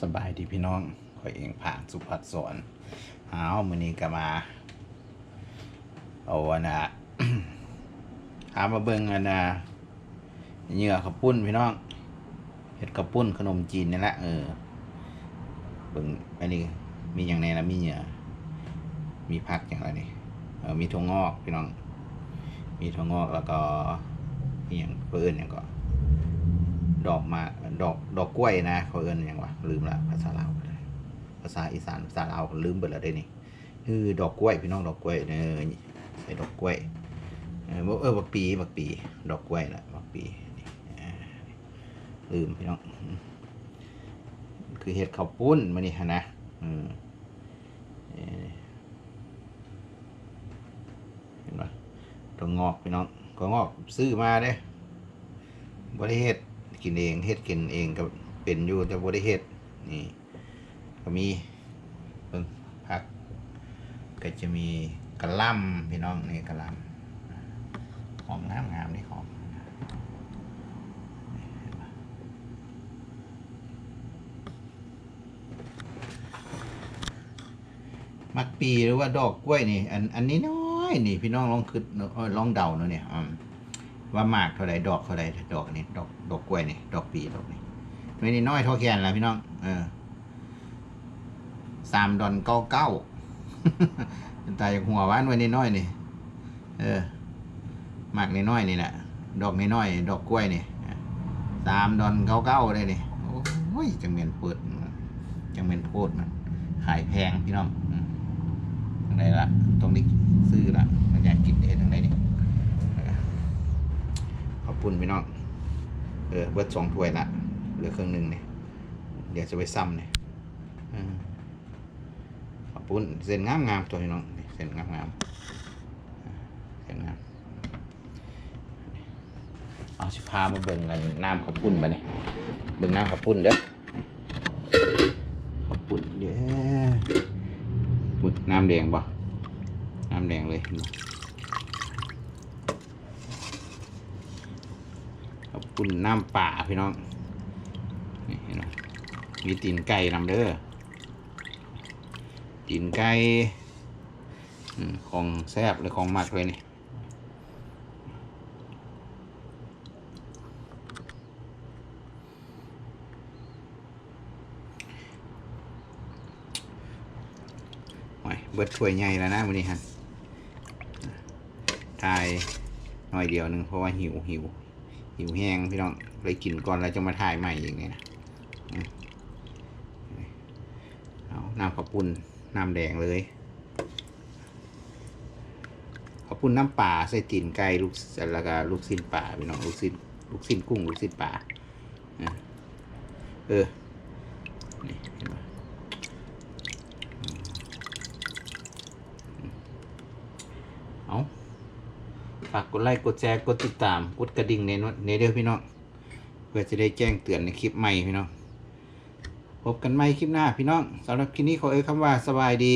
สบายดีพี่น้องข่อยเองผ่านสุภัสสอนหาวมื้อนี้ก็มาเอาอันนะหามาเบิ่งอันน่ะเหยื่อข้าวปุ้นพี่น้องเฮ็ดข้าวปุ้นขนมจีนนี่แหละเออเบิ่งอันนี้มีอย่างในนะมีเหยื่อมีผักอย่างไรนี่เออมีถั่วงอกพี่น้อง มีถั่วงอกแล้วก็มีอย่างเพิ่นอย่างก็ดอกมา ดอกดอกกล้วยนะเขาเอิ้นยังวะลืมละภาษาลาวภาษาอีสานภาษาลาวลืมเบิดแล้วได้นี่คือดอกกล้วยพี่น้องดอกกล้วยเออใส่ดอกกล้วยเออบ่เออบักปีบักปี ดอกกล้วยละบักปีลืมพี่น้องคือเห็ดข้าวปุ้นมานี่ฮะนะอืมเห็นปะตัวงอกพี่น้องก็งอกซื้อมาเด้บริเฮ็ด กินเองเฮ็ดกินเองก็เป็นอยู่แต่บริเฮ็ดนี่ก็มีเบิ่งผักก็จะมีกระหล่ำพี่น้องนี่กระหล่ำหอมงามงามนี่หอมมักปีหรือว่าดอกกล้วยนี่ อันอันนี้น้อยนี่ พี่น้องลองคิดเอ้ยลองเดาเนาะเนี่ยอืม ว่ามากเท่าไรดอกเท่าไรดอกนี่ดอกดอกกล้วยนี่ดอกปีดอกนี่ไม่นี่น้อยเท่าแขนและพี่น้อง เออสามดอนเก้าเก้าตายจหัววานไว้นิดน้อยนี่ เออหมากนิดน้อยนี่แหละดอกนิดน้อย ดอกกล้วยนี่สามดอนเก้าเก้าเลยนี่โอ้ยจังเมนเปิดจังเมนโพดมันขายแพงพี่น้องอืมทางไหนละตรงนี้ซื้อละมันอยากกินเองทางไหนนี่ ขอบคุณพี่น้อง เออเบิดสองถ้วยละเหลือเครึ่องหนึ่งเนี่ยเดี๋ยวจะไปซ้ำเนี่ยอืมขอบคุณเส้นงามงามๆตัวพี่น้องเส้นงามงามๆเส้นงามเอาสิพามาเบิ่งกันน้ำข้าวปุ้นมาเนี่ยเบิ่งน้ำข้าวปุ้นเด้อข้าวปุ้นเด้ออุ๊ยน้ำแดงบ่น้ำแดงเลยเห็นบ่ข้าว ปุ้นน้ำป่าพี่น้องนี่เห็นไหมมีตีนไก่นำเด้อตีนไก่ของแซบเลยของมักเลยนี่โอ้ยเบิดถ้วยใหญ่แล้วนะวันนี้ฮะทายหน่อยเดียวหนึ่งเพราะว่าหิวหิว หิวแห้งพี่น้องเลยกินก่อนแล้วจะมาถ่ายใหม่อย่างนี้นะเอาน้ำข้าวปุ้นน้ำแดงเลยขอบคุณน้ำป่าใส่ตีนไก่ลูกแล้วก็ลูกสิ้นป่าพี่น้องลูกสิ้นลูกสิ้นกุ้งลูกสิ้นป่าเออนี่เห็นไหมอืมเอา ฝากกดไลค์กดแชร์กดติดตามกดกระดิ่งในนในเด้อพี่น้องเพื่อจะได้แจ้งเตือนในคลิปใหม่พี่น้องพบกันใหม่คลิปหน้าพี่น้องสำหรับคลิปนี้ขอเอ่ยคำว่าสบายดี